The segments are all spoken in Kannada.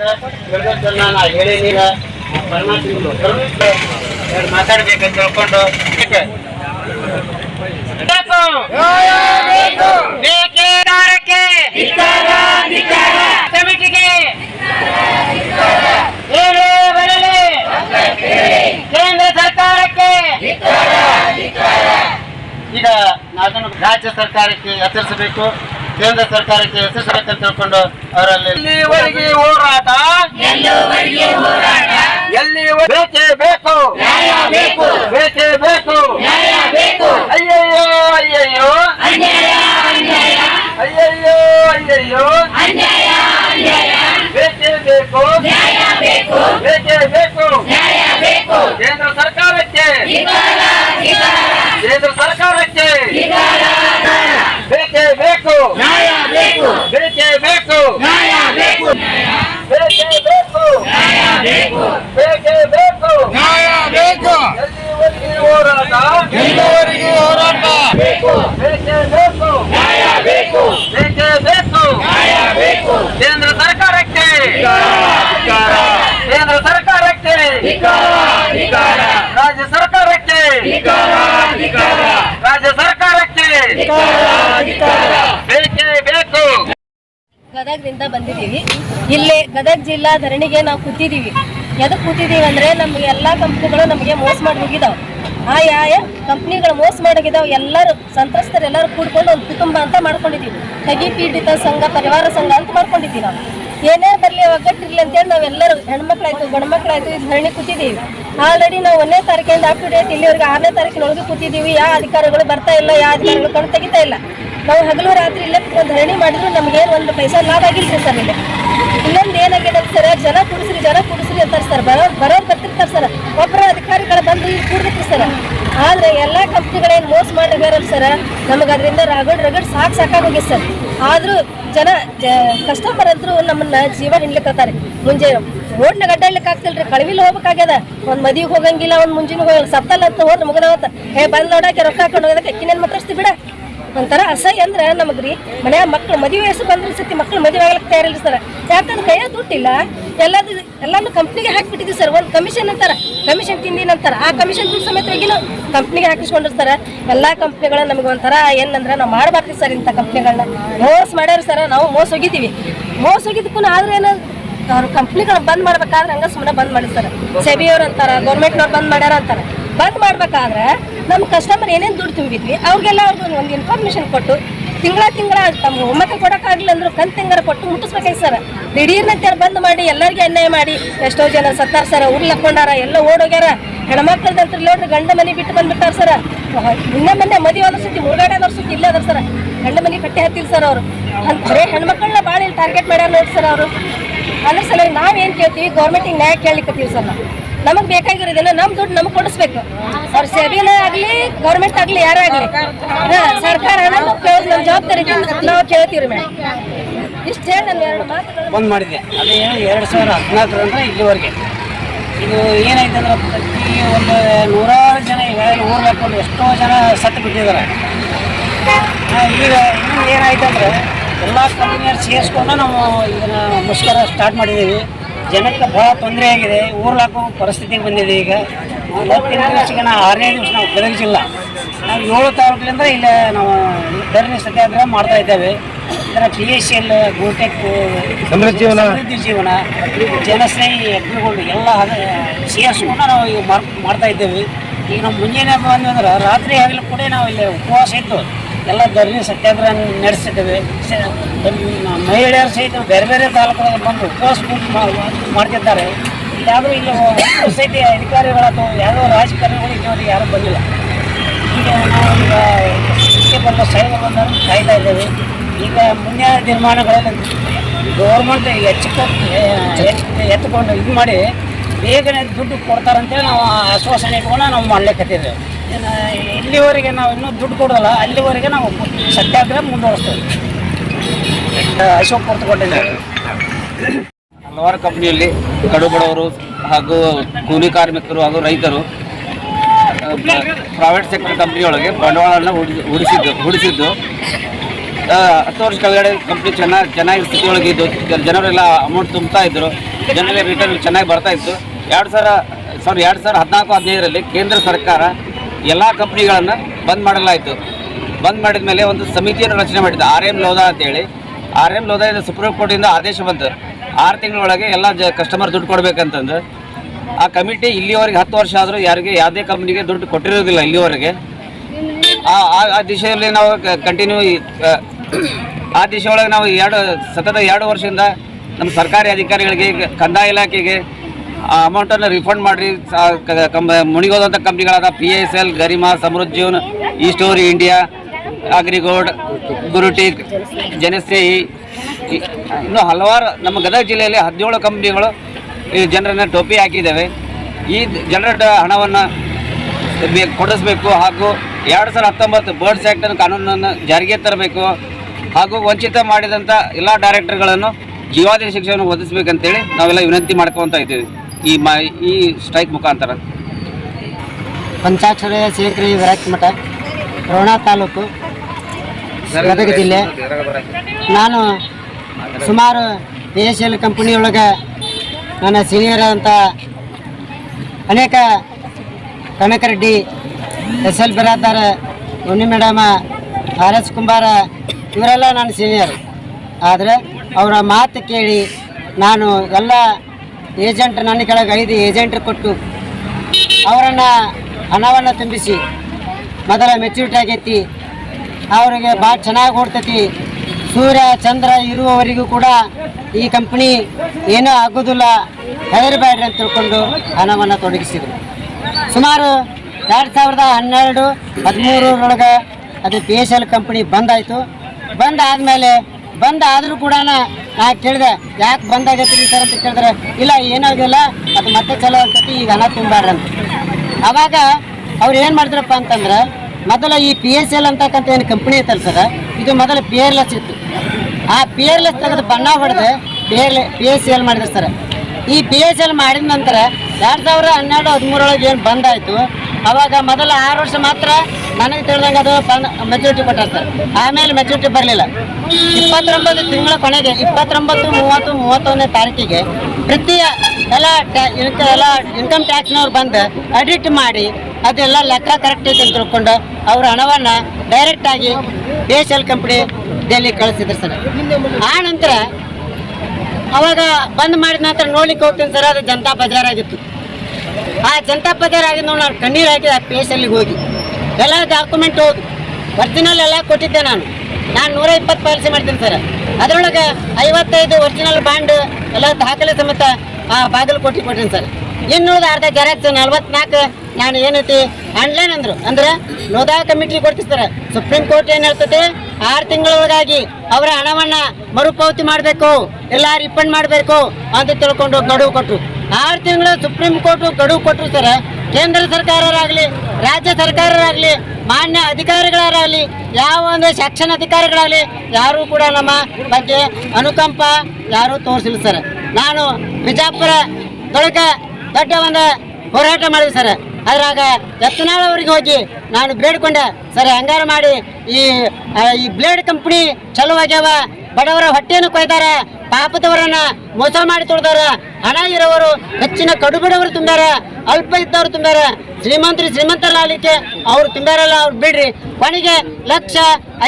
ನಾ ಹೇಳೀನಿ ಮಾತಾಡ್ಬೇಕಂತ ಹೇಳ್ಕೊಂಡು ಸಮಿತಿಗೆ. ಕೇಂದ್ರ ಸರ್ಕಾರಕ್ಕೆ. ಈಗ ಅದನ್ನು ರಾಜ್ಯ ಸರ್ಕಾರಕ್ಕೆ ಎಚ್ಚರಿಸಬೇಕು ಕೇಂದ್ರ ಸರ್ಕಾರಕ್ಕೆ ಎಚ್ಚರಿಸಬೇಕಂತ ತಿಳ್ಕೊಂಡು ಅವರಲ್ಲಿ ಎಲ್ಲಿವರೆಗೆ ಹೋರಾಟ? ಎಲ್ಲಿ ಬೇಕೇ ಬೇಕು? ಬೇಕೇ. ಬೇಕು ಅಯ್ಯಯ್ಯೋ ಅಯ್ಯಯ್ಯೋ. ಅಯ್ಯಯ್ಯೋ ಅಯ್ಯಯ್ಯೋ. ಬೇಕೇ ಬೇಕು. ಬೇಕೇ. ಬೇಕು ಕೇಂದ್ರ ಸರ್ಕಾರಕ್ಕೆ ಕೇಂದ್ರ ಸರ್ಕಾರಕ್ಕೆ ಬೇಕೇ ಬೇಕು ಬೇಕೇ. ಬೇಕು. ಬೇಕೇ. ಬೇಕು. ಬೇಕೇ. ಬೇಕು. ಎಲ್ಲಿವರೆಗೆ ಹೋರಾಟ. ಎಲ್ಲಿವರೆಗೆ ಹೋರಾಟ. ಬೇಕು. ಬೇಕೇ. ಬೇಕು. ಬೇಕೇ. ಬೇಕು. ಕೇಂದ್ರ ಸರ್ಕಾರಕ್ಕೆ. ಕೇಂದ್ರ ಸರ್ಕಾರಕ್ಕೆ ರಾಜ್ಯ ಸರ್ಕಾರಕ್ಕೆ ರಾಜ್ಯ ಸರ್ಕಾರಕ್ಕೆ ಬೇಕೇ ಬೇಕು ಗದಗದಿಂದ ಬಂದಿದ್ದೀವಿ. ಇಲ್ಲಿ ಗದಗ ಜಿಲ್ಲಾ ಧರಣಿಗೆ ನಾವು ಕೂತಿದ್ದೀವಿ. ಎದಕ್ಕೆ ಕೂತಿದ್ದೀವಿ ಅಂದರೆ ನಮ್ಗೆ ಎಲ್ಲ ಕಂಪ್ನಿಗಳು ನಮಗೆ ಮೋಸ ಮಾಡಿ ಹೋಗಿದಾವೆ ಆ ಯಾವ ಕಂಪ್ನಿಗಳು ಮೋಸ ಮಾಡೋಗಿದಾವೆ. ಎಲ್ಲರೂ ಸಂತ್ರಸ್ತರು ಎಲ್ಲರೂ ಕೂಡ್ಕೊಂಡು ಒಂದು ಕುಟುಂಬ ಅಂತ ಮಾಡ್ಕೊಂಡಿದ್ದೀವಿ. ತಗಿ ಪೀಡಿತ ಸಂಘ, ಪರಿವಾರ ಸಂಘ ಅಂತ ಮಾಡ್ಕೊಂಡಿದ್ದೀವಿ ನಾವು. ಏನೇ ಬರಲಿ ಒಗ್ಗಟ್ಟಿರಲಿ ಅಂತೇಳಿ ನಾವೆಲ್ಲರೂ ಹೆಣ್ಮಕ್ಳಾಯ್ತು, ಗಂಡ್ಮಕ್ಳಾಯ್ತು ಇದು ಧರಣಿ ಕೂತಿದ್ದೀವಿ. ಆಲ್ರೆಡಿ ನಾವು ಒಂದನೇ ತಾರೀಕಿಂದ ಅಪ್ ಟು ಡೇಟ್ ಇಲ್ಲಿವರೆಗೆ ಆರನೇ ತಾರೀಕಿನೊಳಗೆ ಕೂತಿದ್ದೀವಿ. ಯಾವ ಅಧಿಕಾರಿಗಳು ಬರ್ತಾ ಇಲ್ಲ ಯಾವ ಅಧಿಕಾರಿಗಳು ಕಣ್ ತೆಗಿತಾ ಇಲ್ಲ. ನಾವು ಹಗಲು ರಾತ್ರಿ ಇಲ್ಲೇ ಧರಣಿ ಮಾಡಿದ್ರು, ನಮಗೇನು ಒಂದು ಪೈಸಾ ಲಾಭ ಆಗಿಲ್ಲ ಸರ್ ಇಲ್ಲಿ. ಇನ್ನೊಂದು ಏನಾಗಿದೆ ಸರ್, ಜನ ಕುಡಿಸ್ರಿ ಜನ ಕುಡಿಸ್ರಿ ಅಂತಾರೆ ಸರ್, ಬರೋ, ಬರೋರು ಬರ್ತಿರ್ತಾರೆ ಸರ್. ಒಬ್ಬರ ಅಧಿಕಾರಿಗಳು ಬಂದು ಇಲ್ಲಿ ಕೂಡಿದ್ರಿ ಸರ್. ಆದರೆ ಎಲ್ಲ ಕಂಪ್ನಿಗಳೇನು ಮೋಸ ಮಾಡಿದಾರಲ್ಲ ಸರ್, ನಮಗೆ ಅದರಿಂದ ರಗಡ್ ರಗಡ್ ಸಾಕು ಸಾಕಾಗೋಗಿದೆ ಸರ್. ಆದರೂ ಜನ ಕಸ್ಟಮರ್ ಅಂತರೂ ನಮ್ಮನ್ನ ಜೀವ ಹಿಂಡ್ಲಿಕ್ಕತ್ತಾರೆ ಮುಂಜೆ ರೋಡ್ನಾಗ ಆಗ್ತಿಲ್ಲ ಆಗ್ತಿಲ್ರಿ, ಕಳವಿಲ್ ಹೋಗ್ಬೇಕಾಗ್ಯದ. ಒಂದು ಮದಿಗೆ ಹೋಗಂಗಿಲ್ಲ, ಒಂದು ಮುಂಜಿನ ಹೋಗಲ್ಲ ಸತ್ತಲ್ಲ ಅಂತ ಹೋದ್ರೆ ಮುಗಿದವತ್ತ. ಹೇ ಬಂದು ನೋಡಕ್ಕೆ ರೊಕ್ಕ ಹಾಕೊಂಡು ಹೋಗೋದಕ್ಕೆ ಅಕ್ಕಿನೇನು ಮಾತಾಡ್ಸ್ತಿ ಬಿಡ. ಒಂಥರ ಅಸಹ್ಯ ಅಂದ್ರೆ ನಮಗೆ ರೀ ಮನ್ಯಾಗ ಮಕ್ಳು ಮದುವೆ ವಯಸ್ಸು ಬಂದ್ರೆ ಸತಿ ಮಕ್ಳು ಮದುವೆ ಆಗ್ಲಿಕ್ಕೆ ತಯಾರಿಲ್ಲ ಸರ್. ಯಾಕಂದ್ರೆ ಕೈಯ ದುಡ್ಡಿಲ್ಲ. ಎಲ್ಲದು, ಎಲ್ಲಾನು ಕಂಪ್ನಿಗೆ ಹಾಕ್ಬಿಟ್ಟಿದ್ವಿ ಸರ್. ಒಂದು ಕಮಿಷನ್ ಅಂತಾರೆ. ಕಮಿಷನ್ ತಿಂದಿನ ಅಂತಾರೆ. ಆ ಕಮಿಷನ್ ದುಡ್ಡು ಸಮೇತವಾಗಿನ ಕಂಪ್ನಿಗೆ ಹಾಕಿಸ್ಕೊಂಡಿರ್ತಾರೆ ಎಲ್ಲ ಕಂಪ್ನಿಗಳು ನಮಗೆ ಒಂಥರ ಏನಂದ್ರೆ ನಾವು ಮಾಡ್ಬಾರ್ದು ಸರ್ ಇಂಥ ಕಂಪ್ನಿಗಳನ್ನ ಮೋಸ ಮಾಡ್ಯಾರ ಸರ್. ನಾವು ಮೋಸ ಹೋಗಿದ್ದೀವಿ. ಮೋಸ ಹೋಗಿದ್ದಕ್ಕೂ ಆದ್ರೆ ಏನು, ಅವ್ರ ಕಂಪ್ನಿಗಳು ಬಂದ್ ಮಾಡ್ಬೇಕಾದ್ರೆ ಹಂಗ ಸುಮ್ಮನೆ ಬಂದ್ ಮಾಡಿರ್ತಾರೆ ಸೆಬಿಯವ್ರು ಅಂತಾರೆ ಗೌರ್ಮೆಂಟ್ನವ್ರು ಬಂದ್ ಮಾಡ್ಯಾರ ಅಂತಾರ. ಬಂದ್ ಮಾಡ್ಬೇಕಾದ್ರೆ ನಮ್ಮ ಕಸ್ಟಮರ್ ಏನೇನು ದುಡ್ಡು ತುಂಬಿದ್ವಿ, ಅವ್ರಿಗೆಲ್ಲ ಅವ್ರಿಗೆ ಒಂದು ಇನ್ಫಾರ್ಮೇಶನ್ ಕೊಟ್ಟು ತಿಂಗಳ ತಿಂಗಳ ತಮ್ಮ ಒಮ್ಮಕ್ಕೆ ಕೊಡೋಕ್ಕಾಗಲಿಲ್ಲ ಅಂದ್ರು ಕಂತು ತಿಂಗಳ ಕೊಟ್ಟು ಮುಟ್ಟಿಸ್ಬೇಕೈತೆ ಸರ್. ದಿಢೀರ್ನಂತೆ ಬಂದ್ ಮಾಡಿ, ಎಲ್ಲರಿಗೆ ಅನ್ಯಾಯ ಮಾಡಿ, ಎಷ್ಟೋ ಜನ ಸತ್ತಾರ ಸರ್ ಹಾಕೊಂಡಾರ ಎಲ್ಲ ಓಡೋಗ್ಯಾರ. ಹೆಣ್ಮಕ್ಳದಂತ್ರ ನೋಡ್ರಿ ಗಂಡ ಮನೆ ಬಿಟ್ಟು ಬಂದ್ಬಿಟ್ಟಾರ ಸರ್. ಇನ್ನೇ ಮೊನ್ನೆ ಮದುವೆ ಆದ್ರ ಸುತ್ತಿ ಮುರುಗಾಡ ಇಲ್ಲ ಸತಿ ಇಲ್ಲೇ ಅದ್ರ ಸರ್. ಗಂಡ ಮನೆ ಕಟ್ಟಿ ಹತ್ತಿಲ್ಲ ಸರ್ ಅವರು. ಅಂದ್ರೆ ಹೆಣ್ಮಕ್ಳನ್ನ ಭಾಳ ಇಲ್ಲಿ ಟಾರ್ಗೆಟ್ ಮಾಡ್ಯಾರ ನೋಡಿ ಸರ್ ಅವರು. ಅದ್ರ ಸಲುವಾಗಿ ನಾವೇನು ಕೇಳ್ತೀವಿ? ಗೌರ್ಮೆಂಟಿಗೆ ನ್ಯಾಯ ಕೇಳಲಿಕ್ಕತ್ತೀವಿ ಸರ್ ನಾವು. ನಮಗೆ ಬೇಕಾಗಿರೋದೇನು ನಮ್ಮ ದುಡ್ಡು ನಮಗೆ ಕೊಡಿಸ್ಬೇಕು. ಅವ್ರ ಸೆಬಿನ ಆಗಲಿ ಗೌರ್ಮೆಂಟ್ ಆಗಲಿ, ಯಾರೇ ಆಗಲಿ. ಸರ್ಕಾರ ನಮ್ ಜವಾಬ್ದಾರಿ. ನಾವು ಕೇಳ್ತೀವಿ ಮೇಡಮ್ ಇಷ್ಟು ಹೇಳಿ ನಾನು ಎರಡು ಬಂದ್ ಮಾಡಿದೆ ಅದೇ ಎರಡು ಸಾವಿರ ಹದಿನಾಲ್ಕರಿಂದ ಇಲ್ಲಿವರೆಗೆ. ಇದು ಏನಾಯ್ತು ಅಂದ್ರೆ ಪ್ರತಿ ಒಂದು ನೂರಾರು ಜನ ಈಗ ಊರ್ ಎಷ್ಟೋ ಜನ ಸತ್ತು ಬಿಟ್ಟಿದ್ದಾರೆ. ಈಗ ಏನಾಯ್ತು ಅಂದ್ರೆ ಎಲ್ಲ ಕಂಪ್ನಿಯವ್ರು ಸೇರಿಸ್ಕೊಂಡು ನಾವು ಇದನ್ನ ಮುಷ್ಕರ ಸ್ಟಾರ್ಟ್ ಮಾಡಿದ್ದೀವಿ. ಜನಕ್ಕೆ ಭಾಳ ತೊಂದರೆ ಆಗಿದೆ. ಊರ್ಲಾಕೋ ಪರಿಸ್ಥಿತಿ ಪರಿಸ್ಥಿತಿಗೆ ಬಂದಿದೆ ಈಗ. ಇವತ್ತಿನ ದಿವಸಕ್ಕೆ ನಾವು ಆರನೇ ದಿವಸ ನಾವು ಬದಲಿಸಿಲ್ಲ ನಾವು ಏಳು ತಾಲೂಕಿನಿಂದ ಇಲ್ಲೇ ನಾವು ಧರಣಿ ಸತ್ಯಾಗ್ರಹ ಮಾಡ್ತಾ ಇದ್ದೇವೆ. ಇದರ ಪಿ ಎಸ್ ಸಿ ಎಲ್ ಗೋಟೆಕ್ ಸಮೃದ್ಧಿ ಜೀವನ. ಜೀವನ ಜನಸ್ನೇಹಿ ಅಗ್ನಿಗಳು ಎಲ್ಲ ಸೇರಿಸ್ಕೊಂಡು ನಾವು ಈಗ ಮಾಡ್ ಮಾಡ್ತಾ ಇದ್ದೇವೆ. ಈಗ ನಮ್ಮ ಮುಂಜಾನೆ ಬಂದಂದ್ರೆ ರಾತ್ರಿ ಆಗಲಿ ಕೂಡ ನಾವು ಇಲ್ಲಿ ಉಪವಾಸ ಇದ್ದು ಎಲ್ಲ ಧರ್ಮಿ ಸತ್ಯಾಗ್ರಹ ನಡೆಸಿದ್ದೇವೆ. ಮಹಿಳೆಯರು ಸಹಿತ ಬೇರೆ ಬೇರೆ ತಾಲೂಕುಗಳಲ್ಲಿ ಬಂದು ಉಪವಾಸ ಮಾಡ್ತಿದ್ದಾರೆ. ಇಲ್ಲಾದರೂ ಇಲ್ಲಿ ಸೊಸೈಟಿ ಅಧಿಕಾರಿಗಳು ಅಥವಾ ಯಾವುದೋ ರಾಜಕಾರಣಿಗಳು ಇಲ್ಲಿವರೆಗೆ ಯಾರೂ ಬಂದಿಲ್ಲ. ಈಗ ನಾವು ಈಗ ಬಂದ ಸೈಡ್ ಬಂದವರು ಕಾಯ್ತಾ ಇದ್ದೇವೆ. ಈಗ ಮುಂದಿನ ನಿರ್ಮಾಣಗಳಲ್ಲಿ ಗೌರ್ಮೆಂಟ್ ಹೆಚ್ಚು ಎತ್ತುಕೊಂಡು ಇದು ಮಾಡಿ ಬೇಗನೆ ದುಡ್ಡು ಕೊಡ್ತಾರಂತೇಳಿ ನಾವು ಆಶ್ವಾಸನೆ ಇಟ್ಕೊಂಡು ನಾವು ಮಾಡ್ಲಿಕ್ಕತ್ತಿದ್ದೇವೆ ಇಲ್ಲಿವರೆಗೆ ನಾವು ಇನ್ನೂ ದುಡ್ಡು ಕೊಡೋಲ್ಲ ಅಲ್ಲಿವರೆಗೆ ನಾವು ಸತ್ಯಾಗ್ರಹ ಮುಂದುವರಿಸ್ತೇವೆ. ಅಶೋಕ್ ಕೊಡ್ತುಕೊಂಡಿದ್ದೇವೆ ಹಲವಾರು ಕಂಪ್ನಿಯಲ್ಲಿ ಕಡು ಬಡವರು ಹಾಗೂ ಕೂಲಿ ಕಾರ್ಮಿಕರು ಹಾಗೂ ರೈತರು ಪ್ರೈವೇಟ್ ಸೆಕ್ಟರ್ ಕಂಪ್ನಿಯೊಳಗೆ ಬಂಡವಾಳವನ್ನು ಹುಡಿಸಿದ್ದು ಹೂಡಿಸಿದ್ದು. ಹತ್ತು ವರ್ಷ ಕೆಳಗಡೆ ಕಂಪ್ನಿ ಚೆನ್ನಾಗಿ ಚೆನ್ನಾಗಿ ಸ್ಥಿತಿಯೊಳಗೆ ಇದ್ದು ಜನರೆಲ್ಲ ಅಮೌಂಟ್ ತುಂಬ್ತಾ ಇದ್ದರು ಜನರಿಗೆ ರಿಟರ್ನ್ ಚೆನ್ನಾಗಿ ಬರ್ತಾ ಇತ್ತು. ಎರಡು ಸಾವಿರ ಸಾರಿ ಎರಡು ಸಾವಿರ ಹದಿನಾಲ್ಕು ಹದಿನೈದರಲ್ಲಿ ಕೇಂದ್ರ ಸರ್ಕಾರ ಎಲ್ಲ ಕಂಪ್ನಿಗಳನ್ನು ಬಂದ್ ಮಾಡಲಾಯಿತು. ಬಂದ್ ಮಾಡಿದ ಮೇಲೆ ಒಂದು ಸಮಿತಿಯನ್ನು ರಚನೆ ಮಾಡಿದ್ದು ಆರ್ ಎಂ ಲೋಧಾ ಅಂತೇಳಿ. ಆರ್ ಎಂ ಇದು ಸುಪ್ರೀಂ ಕೋರ್ಟಿಂದ ಆದೇಶ ಬಂತು. ಆರು ತಿಂಗಳೊಳಗೆ ಎಲ್ಲ ಜ ಕಸ್ಟಮರ್ ದುಡ್ಡು ಕೊಡಬೇಕಂತಂದು. ಆ ಕಮಿಟಿ ಇಲ್ಲಿವರೆಗೆ ಹತ್ತು ವರ್ಷ ಆದರೂ ಯಾರಿಗೆ ಯಾವುದೇ ಕಂಪ್ನಿಗೆ ದುಡ್ಡು ಕೊಟ್ಟಿರೋದಿಲ್ಲ ಇಲ್ಲಿವರೆಗೆ. ಆ, ಆ- ದಿಶೆಯಲ್ಲಿ ನಾವು ಕಂಟಿನ್ಯೂ ಆ ದಿಶೆಯೊಳಗೆ ನಾವು ಎರಡು, ಸತತ ಎರಡು ವರ್ಷದಿಂದ ನಮ್ಮ ಸರ್ಕಾರಿ ಅಧಿಕಾರಿಗಳಿಗೆ, ಕಂದಾಯ ಇಲಾಖೆಗೆ ಆ ಅಮೌಂಟನ್ನು ರಿಫಂಡ್ ಮಾಡಿರಿ. ಮುಣಿಗೋದಂಥ ಕಂಪ್ನಿಗಳಾದ P S L Garima, Samruddha Jeevan ಈ ಸ್ಟೋರಿ ಇಂಡಿಯಾ ಅಗ್ರಿಗೋಡ್ ಗುರುಟಿಕ್ ಜನಶ್ರೇಯಿ ಇನ್ನು ಹಲವಾರು ನಮ್ಮ ಗದಗ ಜಿಲ್ಲೆಯಲ್ಲಿ ಹದಿನೇಳು ಕಂಪ್ನಿಗಳು ಈ ಜನರನ್ನು ಟೋಪಿ ಹಾಕಿದ್ದಾವೆ. ಈ ಜನರ ಹಣವನ್ನು ಕೊಡಿಸ್ಬೇಕು ಹಾಗೂ ಎರಡು ಸಾವಿರದ ಹತ್ತೊಂಬತ್ತು ಬರ್ಡ್ಸ್ ಅನ್ನು ಕಾನೂನನ್ನು ಜಾರಿಗೆ ತರಬೇಕು ಹಾಗೂ ವಂಚಿತ ಮಾಡಿದಂಥ ಎಲ್ಲ ಡೈರೆಕ್ಟರ್ಗಳನ್ನು ಜೀವಾದಿ ಶಿಕ್ಷೆಯನ್ನು ಒದಗಿಸ್ಬೇಕಂತೇಳಿ ನಾವೆಲ್ಲ ವಿನಂತಿ ಮಾಡ್ಕೊತಾ ಇದ್ದೀವಿ. ಈ ಮಾ, ಈ ಸ್ಟ್ರೈಕ್ ಮುಖಾಂತರ? ಪಂಚಾಕ್ಷರ ಶೇಖರಿ ವಿರಾಜಮಠ ಮಠ, ರೋಣ ತಾಲೂಕು, ಗದಗ ಜಿಲ್ಲೆ. ನಾನು ಸುಮಾರು ಎ ಎಸ್ ಎಲ್ ಕಂಪನಿಯೊಳಗೆ ನನ್ನ ಸೀನಿಯರ್ ಅಂತ ಅನೇಕ ಕನಕರೆಡ್ಡಿ, ಎಸ್ ಎಲ್ ಬಿರಾದಾರ ಉಣ್ಣಿ ಮೇಡಮ, ಆರ್ ಎಸ್ ಕುಂಬಾರ, ಇವರೆಲ್ಲ ನನ್ನ ಸೀನಿಯರ್ ಆದರೆ ಅವರ ಮಾತು ಕೇಳಿ ನಾನು ಎಲ್ಲ ಏಜೆಂಟ್ ನನ್ನ ಕೆಳಗೆ ಐದು ಏಜೆಂಟ್ ಕೊಟ್ಟು ಅವರನ್ನು ಹಣವನ್ನು ತುಂಬಿಸಿ ಮೊದಲ ಮೆಚುರಿಟಿ ಆಗೈತಿ. ಅವರಿಗೆ ಭಾಳ ಚೆನ್ನಾಗಿ ಓಡ್ತೈತಿ. ಸೂರ್ಯ, ಚಂದ್ರ ಇರುವವರಿಗೂ ಕೂಡ ಈ ಕಂಪ್ನಿ ಏನೂ ಆಗೋದಿಲ್ಲ. ಹೆದರಬೇಡ್ರಿ ಅಂತ ತಿಳ್ಕೊಂಡು ಹಣವನ್ನು ತೊಡಗಿಸಿದರು. ಸುಮಾರು ಎರಡು ಸಾವಿರದ ಹನ್ನೆರಡು, ಹದಿಮೂರರೊಳಗೆ ಅದು ಬಿ ಎಸ್ ಎಲ್ ಕಂಪ್ನಿ ಬಂದಾಯಿತು. ಬಂದ್ ಆದಮೇಲೆ ಬಂದ್ ಆದರೂ ಕೂಡ ನಾ ಕೇಳಿದೆ, ಯಾಕೆ ಬಂದ್ ಆಗೈತಿ ಸರ್ ಅಂತ ಕೇಳಿದ್ರೆ, ಇಲ್ಲ ಏನಾಗಿಲ್ಲ ಅದು ಮತ್ತೆ ಚಲೋ ಆಗ್ತೈತಿ ಈಗ ಹಣ ತುಂಬಾಡ್ರಿ ಅಂತ ಅವಾಗ ಅವ್ರು ಏನು ಮಾಡಿದ್ರಪ್ಪ ಅಂತಂದ್ರೆ, ಮೊದಲು ಈ ಪಿ ಎಸ್ ಎಲ್ ಅಂತಕ್ಕಂಥ ಏನು ಕಂಪ್ನಿ ಐತಲ್ಲ ಸರ್, ಇದು ಮೊದಲು ಪಿ ಎರ್ಲೆಸ್ ಇತ್ತು. ಆ ಪಿ ಎರ್ಲೆಸ್ ತೆಗೆದು ಬಣ್ಣ ಹೊಡೆದು P L P S L ಮಾಡಿದ್ರು ಸರ್. ಈ ಪಿ ಎಸ್ ಎಲ್ ಮಾಡಿದ ನಂತರ, ಎರಡು ಸಾವಿರ ಹನ್ನೆರಡು, ಹದಿಮೂರೊಳಗೆ ಏನು ಬಂದಾಯಿತು, ಅವಾಗ ಮೊದಲ ಆರು ವರ್ಷ ಮಾತ್ರ ನನಗೆ ತಿಳಿದಂಗೆ ಅದು ಮೆಚುರಿಟಿ ಕೊಟ್ಟಾರೆ ಸರ್. ಆಮೇಲೆ ಮೆಚುರಿಟಿ ಬರಲಿಲ್ಲ. ಇಪ್ಪತ್ತೊಂಬತ್ತು ತಿಂಗಳ ಕೊನೆಗೆ ಇಪ್ಪತ್ತೊಂಬತ್ತು, ಮೂವತ್ತು, ಮೂವತ್ತೊಂದನೇ ತಾರೀಕಿಗೆ ಪ್ರತಿ ಎಲ್ಲ ಟ್ಯಾ- ಎಲ್ಲ ಇನ್ಕಮ್ ಟ್ಯಾಕ್ಸ್ನವ್ರು ಬಂದು ಅಡಿಟ್ ಮಾಡಿ ಅದೆಲ್ಲ ಲೆಕ್ಕ ಕರೆಕ್ಟ್ ಐತೆ ಅಂತ ತಿಳ್ಕೊಂಡು ಅವ್ರ ಹಣವನ್ನು ಡೈರೆಕ್ಟಾಗಿ B S L company Delhi ಕಳಿಸಿದ್ರು ಸರ್. ಆ ನಂತರ ಅವಾಗ ಬಂದ್ ಮಾಡಿದ ನಂತರ ನೋಡ್ಲಿಕ್ಕೆ ಹೋಗ್ತೀನಿ ಸರ್, ಅದು ಜನತಾ ಬಜಾರ್ ಆಗಿತ್ತು. ಆ ಜನತಾ ಬಜಾರ್ ಆಗಿದ್ದು ನೋಡಿ ನಾನು ಕಣ್ಣೀರು ಹಾಕಿದೆ ಆ ಪೇಸಲ್ಲಿಗೆ ಹೋಗಿ. ಎಲ್ಲ ಡಾಕ್ಯುಮೆಂಟ್ ಹೋಗಿ ಒರಿಜಿನಲ್ ಎಲ್ಲ ಕೊಟ್ಟಿದ್ದೆ ನಾನು. ನಾನು ನೂರ ಇಪ್ಪತ್ತು ಪಾಲಿಸಿ ಮಾಡ್ತೀನಿ ಸರ್. ಅದರೊಳಗೆ ಐವತ್ತೈದು ಒರಿಜಿನಲ್ ಬಾಂಡ್ ಎಲ್ಲ ದಾಖಲೆ ಸಮೇತ, ಆ ಬಾಗಲಕೋಟೆ ಕೊಟ್ಟಿನಿ ಸರ್. ಇನ್ನುಳಿದ ಅರ್ಧ ಜೆರಾಕ್ಸ್ ನಲ್ವತ್ನಾಲ್ಕು ನಾನು ಏನೈತಿ ಆನ್ಲೈನ್ ಅಂದರು. ಅಂದ್ರೆ ನೋದಾ ಕಮಿಟಿ ಕೊಡ್ತಿರ್ತಾರೆ ಸುಪ್ರೀಂ ಕೋರ್ಟ್ ಏನು ಹೇಳ್ತದೆ ಆರು ತಿಂಗಳೊಳಗಾಗಿ ಅವರ ಹಣವನ್ನ ಮರುಪಾವತಿ ಮಾಡಬೇಕು ಎಲ್ಲ ರಿಫಂಡ್ ಮಾಡಬೇಕು ಅಂತ ತಿಳ್ಕೊಂಡು ಗಡುವು ಕೊಟ್ಟರು ಆರು ತಿಂಗಳು ಸುಪ್ರೀಂ ಕೋರ್ಟ್ ಗಡುವು ಕೊಟ್ಟರು ಸರ್. ಕೇಂದ್ರ ಸರ್ಕಾರರಾಗಲಿ, ರಾಜ್ಯ ಸರ್ಕಾರರಾಗಲಿ ಮಾನ್ಯ ಅಧಿಕಾರಿಗಳಾಗಲಿ, ಯಾವ ಒಂದು ಸೆಕ್ಷನ್ ಅಧಿಕಾರಿಗಳಾಗಲಿ, ಯಾರೂ ಕೂಡ ನಮ್ಮ ಬಗ್ಗೆ ಅನುಕಂಪ ಯಾರೂ ತೋರಿಸಿಲ್ಲ ಸರ್. ನಾನು ಬಿಜಾಪುರದೊಳಗೆ ದೊಡ್ಡ ಒಂದು ಹೋರಾಟ ಮಾಡಿದೆ ಸರ್. ಅದ್ರಾಗ ಅವ್ರಿಗೆ ಹೋಗಿ ನಾನು ಬೇಡ್ಕೊಂಡೆ ಸರ್, ಹಂಗಾರ ಮಾಡಿ ಈ ಈ ಬ್ಲೇಡ್ ಕಂಪ್ನಿ ಚಲೋ ಬಡವರ ಹೊಟ್ಟೆಯನ್ನು ಕೊಯ್ದಾರ. ಪಾಪದವರನ್ನ ಮೋಸ ಮಾಡಿ ತೊಡ್ದಾರ ಹಣ ಇರೋವರು ಹೆಚ್ಚಿನ ಕಡುಬಡವರು ತುಂಬಾರ ಅಲ್ಪ ಇದ್ದವರು ತುಂಬ್ಯಾರ. ಶ್ರೀಮಂತರು ಶ್ರೀಮಂತರಾಗಲಿಕ್ಕೆ ಅವ್ರು ತುಂಬ್ಯಾರಲ್ಲ ಅವ್ರು ಬಿಡ್ರಿ. ಕೊನೆಗೆ ಲಕ್ಷ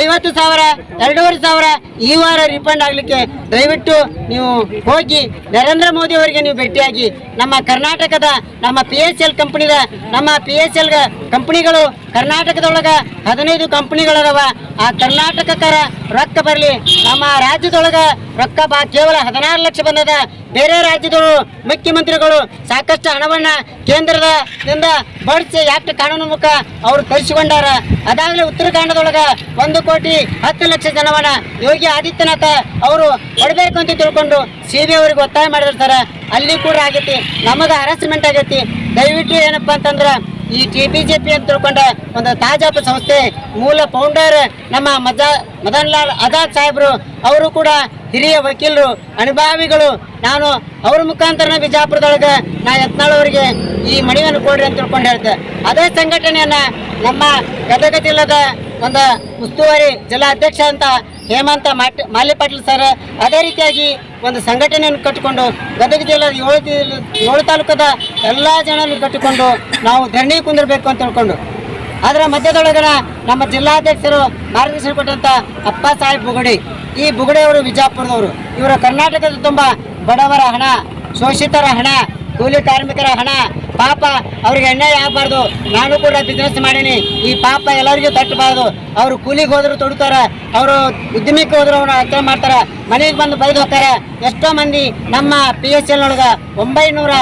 ಐವತ್ತು ಸಾವಿರ, ಎರಡೂವರೆ ಸಾವಿರ ಈ ವಾರ ರಿಫಂಡ್ ಆಗಲಿಕ್ಕೆ ದಯವಿಟ್ಟು ನೀವು ಹೋಗಿ ನರೇಂದ್ರ ಮೋದಿ ಅವರಿಗೆ ನೀವು ಭೇಟಿಯಾಗಿ ನಮ್ಮ ಕರ್ನಾಟಕದ, ನಮ್ಮ ಪಿ ಎಸ್ ಎಲ್ ಕಂಪ್ನಿದ, ನಮ್ಮ ಪಿ ಎಸ್ ಎಲ್ ಕಂಪ್ನಿಗಳು ಕರ್ನಾಟಕದೊಳಗೆ ಹದಿನೈದು ಕಂಪ್ನಿಗಳದಾವ, ಆ ಕರ್ನಾಟಕಕ್ಕರ ರೊಕ್ಕ ಬರಲಿ. ನಮ್ಮ ರಾಜ್ಯದೊಳಗೆ ರೊಕ್ಕ ಬಾ, ಕೇವಲ ಹದಿನಾರು ಲಕ್ಷ ಬಂದದ. ಬೇರೆ ರಾಜ್ಯದವರು ಮುಖ್ಯಮಂತ್ರಿಗಳು ಸಾಕಷ್ಟು ಹಣವನ್ನ ಕೇಂದ್ರದಿಂದ ಬಡಿಸಿ ಯಾಕೆ ಕಾನೂನು ಮುಖ ಅವರು ತರಿಸಿಕೊಂಡಾರ ಅದಾಗಲೇ ಉತ್ತರಾಖಂಡದೊಳಗ ಒಂದು ಕೋಟಿ ಹತ್ತು ಲಕ್ಷ ಜನವನ್ನ ಯೋಗಿ ಆದಿತ್ಯನಾಥ ಅವರು ಕೊಡಬೇಕು ಅಂತ ತಿಳ್ಕೊಂಡು ಸಿ ಬಿ ಅವ್ರಿಗೆ ಒತ್ತಾಯ ಮಾಡಿದ್ರು ಸರ್. ಅಲ್ಲಿ ಕೂಡ ಆಗೈತಿ. ನಮಗೆ ಹರಾಸ್ಮೆಂಟ್ ಆಗೈತಿ. ದಯವಿಟ್ಟು ಏನಪ್ಪಾ ಅಂತಂದ್ರೆ ಈ ಟಿ ಬಿ ಜೆ ಪಿ ಅಂತ ತಿಳ್ಕೊಂಡ ಒಂದು ತಾಜಾಪ ಸಂಸ್ಥೆ ಮೂಲ ಫೌಂಡರ್ ನಮ್ಮ ಮಜಾ ಮದನ್ ಲಾಲ್ ಆಜಾದ್ ಸಾಹೇಬರು, ಅವರು ಕೂಡ ಹಿರಿಯ ವಕೀಲರು, ಅನುಭಾವಿಗಳು. ನಾನು ಅವ್ರ ಮುಖಾಂತರ ಬಿಜಾಪುರದೊಳಗೆ ನಾ ಯತ್ನಾಳ್ ಅವರಿಗೆ ಈ ಮಣಿಯನ್ನು ಕೊಡ್ರಿ ಅಂತ ತಿಳ್ಕೊಂಡು ಹೇಳ್ತೆ ಅದೇ ಸಂಘಟನೆಯನ್ನ ನಮ್ಮ ಗದಗ ಜಿಲ್ಲದ ಒಂದು ಉಸ್ತುವಾರಿ ಜಿಲ್ಲಾ ಅಧ್ಯಕ್ಷ ಅಂತ ಹೇಮಂತ ಮಾಟ್, ಮಾಲಿ ಪಾಟೀಲ್ ಸರ್, ಅದೇ ರೀತಿಯಾಗಿ ಒಂದು ಸಂಘಟನೆಯನ್ನು ಕಟ್ಟಿಕೊಂಡು ಗದಗ ಜಿಲ್ಲೆಯ ಏಳು ಏಳು ತಾಲೂಕದ ಎಲ್ಲ ಜನರನ್ನು ಕಟ್ಟಿಕೊಂಡು ನಾವು ಧರಣಿ ಕುಂದಿರಬೇಕು ಅಂತ ಹೇಳ್ಕೊಂಡು ಅದರ ಮಧ್ಯದೊಳಗನ ನಮ್ಮ ಜಿಲ್ಲಾಧ್ಯಕ್ಷರು ಮಾರ್ಗದರ್ಶನ ಕೊಟ್ಟಂತ ಅಪ್ಪ ಸಾಹೇಬ್ ಬುಗಡಿ, ಈ ಬುಗುಡೆಯವರು ವಿಜಾಪುರದವರು. ಇವರು ಕರ್ನಾಟಕದ ತುಂಬ ಬಡವರ ಹಣ, ಶೋಷಿತರ ಹಣ ಕೂಲಿ ಕಾರ್ಮಿಕರ ಹಣ ಪಾಪ ಅವ್ರಿಗೆ ಎಣ್ಣೆ ಆಗಬಾರ್ದು. ನಾನು ಕೂಡ ಬಿಸ್ನೆಸ್ ಮಾಡೀನಿ. ಈ ಪಾಪ ಎಲ್ಲರಿಗೂ ತಟ್ಟಬಾರ್ದು. ಅವರು ಕೂಲಿಗೆ ಹೋದ್ರು ತೊಡ್ತಾರ. ಅವರು ಉದ್ಯಮಕ್ಕೆ ಹೋದ್ರು ಅವ್ರು ಅರ್ಥ ಮಾಡ್ತಾರ. ಮನೆಗೆ ಬಂದು ಬೈದು ಹೋಗ್ತಾರೆ. ಎಷ್ಟೋ ಮಂದಿ ನಮ್ಮ ಪಿ ಎಸ್ ಎಲ್ ಒಳಗ ಒಂಬೈನೂರ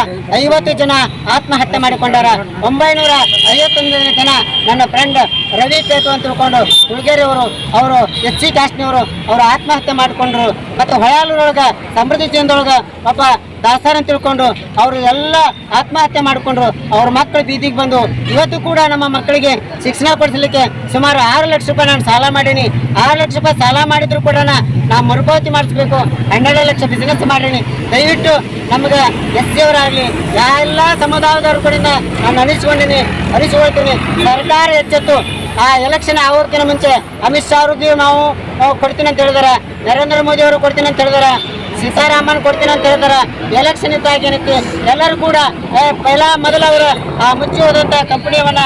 ಐವತ್ತು ಜನ ಆತ್ಮಹತ್ಯೆ ಮಾಡಿಕೊಂಡಾರ ಒಂಬೈನೂರ ಐವತ್ತೊಂದು ಜನ ನನ್ನ ಫ್ರೆಂಡ್ ರವಿ ಪೇತು ಅಂತ ತಿಳ್ಕೊಂಡು ಹುಡುಗೇರಿ ಅವರು ಅವರು ಎಚ್ ಸಿ ಕಾಶ್ನವರು ಅವರು ಆತ್ಮಹತ್ಯೆ ಮಾಡಿಕೊಂಡ್ರು. ಮತ್ತು ಹೊಯಾಲೂರೊಳಗ ಸಮೃದ್ಧಿ ಜೀವನದೊಳಗ ಪಾಪ ದಾಸರ ಅಂತ ತಿಳ್ಕೊಂಡು ಅವರು ಎಲ್ಲ ಆತ್ಮಹತ್ಯೆ ಮಾಡಿಕೊಂಡ್ರು. ಅವ್ರ ಮಕ್ಕಳು ಬೀದಿಗೆ ಬಂದು ಇವತ್ತು ಕೂಡ ನಮ್ಮ ಮಕ್ಕಳಿಗೆ ಶಿಕ್ಷಣ ಕೊಡಿಸಲಿಕ್ಕೆ ಸುಮಾರು ಆರು ಲಕ್ಷ ರೂಪಾಯಿ ನಾನು ಸಾಲ ಮಾಡೀನಿ. ಆರು ಲಕ್ಷ ರೂಪಾಯಿ ಸಾಲ ಮಾಡಿದ್ರು ಕೂಡ ನಾನು ಮರುಪಾವತಿ ಮಾಡಿಸ್ಬೇಕು. ಹನ್ನೆರಡು ಲಕ್ಷ ಬಿಸ್ನೆಸ್ ಮಾಡೀನಿ ದಯವಿಟ್ಟು ನಮ್ಗೆ ಎಸ್ ಸಿ ಅವರಾಗಲಿ, ಎಲ್ಲ ಸಮುದಾಯದವ್ರ ಕಡೆಯಿಂದ ನಾನು ಅನಿಸ್ಕೊಂಡಿನಿ, ಅನಿಸ್ಕೊಳ್ತೀನಿ. ಸರ್ಕಾರ ಎಚ್ಚೆತ್ತು. ಆ ಎಲೆಕ್ಷನ್ ಆಗೋದಕ್ಕಿಂತ ಮುಂಚೆ ಅಮಿತ್ ಶಾ ಅವ್ರಿಗೆ ನಾವು ಕೊಡ್ತೀನಿ ಅಂತ ಹೇಳಿದಾರೆ. ನರೇಂದ್ರ ಮೋದಿ ಅವರು ಕೊಡ್ತೀನಿ ಅಂತ ಹೇಳಿದಾರೆ. ಸೀತಾರಾಮನ್ ಕೊಡ್ತೀನಿ ಅಂತ ಹೇಳ್ತಾರೆ. ಎಲೆಕ್ಷನ್ ಇದ್ದಾಗ ಏನಕ್ಕೆ? ಎಲ್ಲರೂ ಕೂಡ ಪೈಲ ಮೊದಲ ಅವರು, ಆ ಮುಚ್ಚಿ ಹೋದಂತ ಕಂಪನಿಯವನ್ನ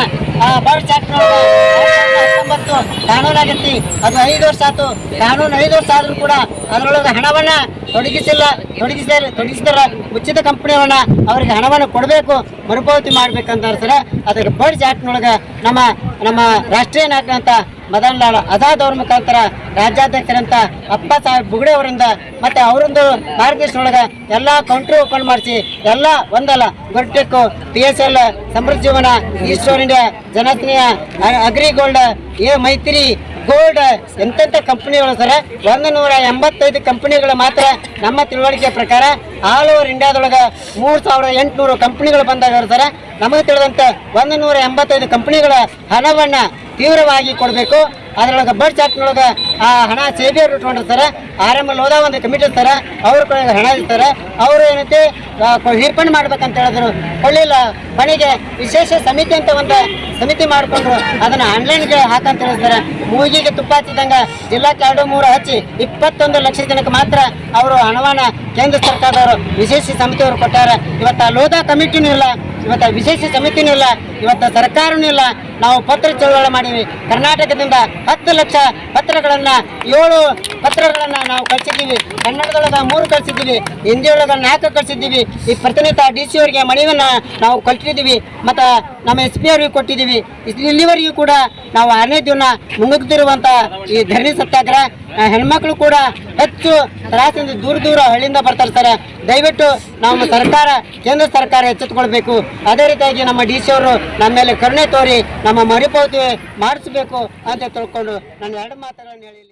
ಬರ್ಡ್ ಹತ್ತೊಂಬತ್ತು ಕಾನೂನಾಗೈತಿ ಅದು ಐದು ವರ್ಷ ಆಯ್ತು. ಕಾನೂನು ಐದು ವರ್ಷ ಆದ್ರೂ ಕೂಡ ಅದರೊಳಗೆ ಹಣವನ್ನ ತೊಡಗಿಸಿಲ್ಲ ತೊಡಗಿಸ ತೊಡಗಿಸಿದ್ರ ಮುಚ್ಚಿದ ಕಂಪನಿಯವನ್ನ ಅವರಿಗೆ ಹಣವನ್ನು ಕೊಡಬೇಕು, ಮರುಪಾವತಿ ಮಾಡ್ಬೇಕಂತ ಸರ. ಅದಕ್ಕೆ ಬಡ್ಜ್ ಆಕ್ಟ್ನೊಳಗೆ ನಮ್ಮ ನಮ್ಮ ರಾಷ್ಟ್ರೀಯ ನಾಯಕ ಅಂತ ಮದನ್ ಲಾಲ್ ಆಜಾದ್ ಅವ್ರ ಮುಖಾಂತರ ರಾಜ್ಯಾಧ್ಯಕ್ಷರಂತ ಅಪ್ಪ ಸಾಹೇಬ್ ಬುಗಡೆ ಅವರಿಂದ ಮತ್ತೆ ಅವರೊಂದು ಒಳಗೆ ಎಲ್ಲ ಕೌಂಟ್ರಿ ಓಪನ್ ಮಾಡಿಸಿ, ಎಲ್ಲ ಒಂದಲ್ಲ ಗೊಟ್ಟೆಕ್ಕು P S L Samruddha Jeevan ಈಸ್ಟೋರ್ ಇಂಡಿಯಾ ಜನಸ್ನೇಹ ಅಗ್ರಿ ಗೋಲ್ಡ್ ಎ, ಮೈತ್ರಿ ಗೋಲ್ಡ್ ಎಂತೆಂಥ ಕಂಪ್ನಿಗಳು ಸರ್ ಒಂದು ನೂರ ಎಂಬತ್ತೈದು ಕಂಪ್ನಿಗಳು ಮಾತ್ರ ನಮ್ಮ ತಿಳುವಳಿಕೆ ಪ್ರಕಾರ ಆಲ್ ಓವರ್ ಇಂಡಿಯಾದೊಳಗೆ ಮೂರು ಸಾವಿರದ ಎಂಟುನೂರು ಕಂಪ್ನಿಗಳು ಬಂದಾಗ ಸರ್. ನಮಗೆ ತಿಳಿದಂತೆ ಒಂದು ನೂರ ಎಂಬತ್ತೈದು ಕಂಪ್ನಿಗಳ ಹಣವನ್ನು ತೀವ್ರವಾಗಿ ಕೊಡಬೇಕು. ಅದರೊಳಗೆ ಬಡ್ ಚಾಟ್ನೊಳಗೆ ಆ ಹಣ ಸಿ ಬಿ ಆರ್ ಇಟ್ಕೊಂಡಿರ್ತಾರೆ ಆರ್ ಎಂ ಹೋದ ಒಂದು ಕಮಿಟಿ ಇರ್ತಾರೆ ಅವ್ರ ಹಣ ಇರ್ತಾರೆ ಅವರು ಏನೈತಿ ಹೀರ್ಪಣ್ ಮಾಡ್ಬೇಕಂತ ಹೇಳಿದ್ರು. ಕೊಳ್ಳಿಲ್ಲ ಮನೆಗೆ ವಿಶೇಷ ಸಮಿತಿ ಅಂತ ಒಂದು ಸಮಿತಿ ಮಾಡಿಕೊಂಡ್ರು ಅದನ್ನ ಆನ್ಲೈನ್ಗೆ ಹಾಕಂತ ಹೇಳಿದ್ದಾರೆ ಮೂಗಿಗೆ ತುಪ್ಪ ಹಚ್ಚಿದಂಗೆ ಜಿಲ್ಲಾಕ್ಕೆ ಎರಡು ಮೂರು ಹಚ್ಚಿ ಇಪ್ಪತ್ತೊಂದು ಲಕ್ಷ ಜನಕ್ಕೆ ಮಾತ್ರ ಅವರು ಹಣವನ್ನ ಕೇಂದ್ರ ಸರ್ಕಾರದವರು ವಿಶೇಷ ಸಮಿತಿಯವರು ಕೊಟ್ಟಾರ. ಇವತ್ತು ಲೋಧಾ ಕಮಿಟಿನೂ ಇಲ್ಲ. ಇವತ್ತು ವಿಶೇಷ ಸಮಿತಿನೂ ಇಲ್ಲ. ಇವತ್ತು ಸರ್ಕಾರನೂ ಇಲ್ಲ. ನಾವು ಪತ್ರ ಚಳವಳಿ ಮಾಡೀವಿ. ಕರ್ನಾಟಕದಿಂದ ಹತ್ತು ಲಕ್ಷ ಪತ್ರಗಳನ್ನ ಏಳು ಪತ್ರಗಳನ್ನ ನಾವು ಕಳಿಸಿದ್ದೀವಿ. ಕನ್ನಡದೊಳಗ ಮೂರು ಕಳಿಸಿದ್ದೀವಿ. ಹಿಂದಿಯೊಳಗ ನಾಲ್ಕು ಕಳಿಸಿದ್ದೀವಿ. ಈ ಪ್ರತಿನಿತ್ಯ ಡಿ ಸಿ ಅವರಿಗೆ ಮನವಿಯನ್ನ ನಾವು ಕಳಿಸಿದ್ದೀವಿ ಮತ್ತು ನಮ್ಮ ಎಸ್ ಪಿ ಅವರಿಗೆ ಕೊಟ್ಟಿದ್ದೀವಿ. ಇಲ್ಲಿವರೆಗೂ ಕೂಡ ನಾವು ಆರನೇ ದಿನ ಮುನ್ನುಗ್ತಿರುವಂಥ ಈ ಧರಣಿ ಸತ್ಯಾಗ್ರಹ ಹೆಣ್ಮಕ್ಳು ಕೂಡ ಹೆಚ್ಚು ತ್ರಾಸಿಂದ ದೂರ ದೂರ ಹಳ್ಳಿಯಿಂದ ಬರ್ತಾರೆ ಸರ್. ದಯವಿಟ್ಟು ನಮ್ಮ ಸರ್ಕಾರ, ಕೇಂದ್ರ ಸರ್ಕಾರ ಎಚ್ಚೆತ್ತುಕೊಳ್ಬೇಕು ಅದೇ ರೀತಿಯಾಗಿ ನಮ್ಮ ಡಿ ಸಿ ಅವರು ನಮ್ಮ ಮೇಲೆ ಕರುಣೆ ತೋರಿ ನಮ್ಮ ಮರುಪಾವತಿ ಮಾಡಿಸ್ಬೇಕು ಅಂತ ತಿಳ್ಕೊಂಡು ನಾನು ಎರಡು ಮಾತುಗಳನ್ನು ಹೇಳಿ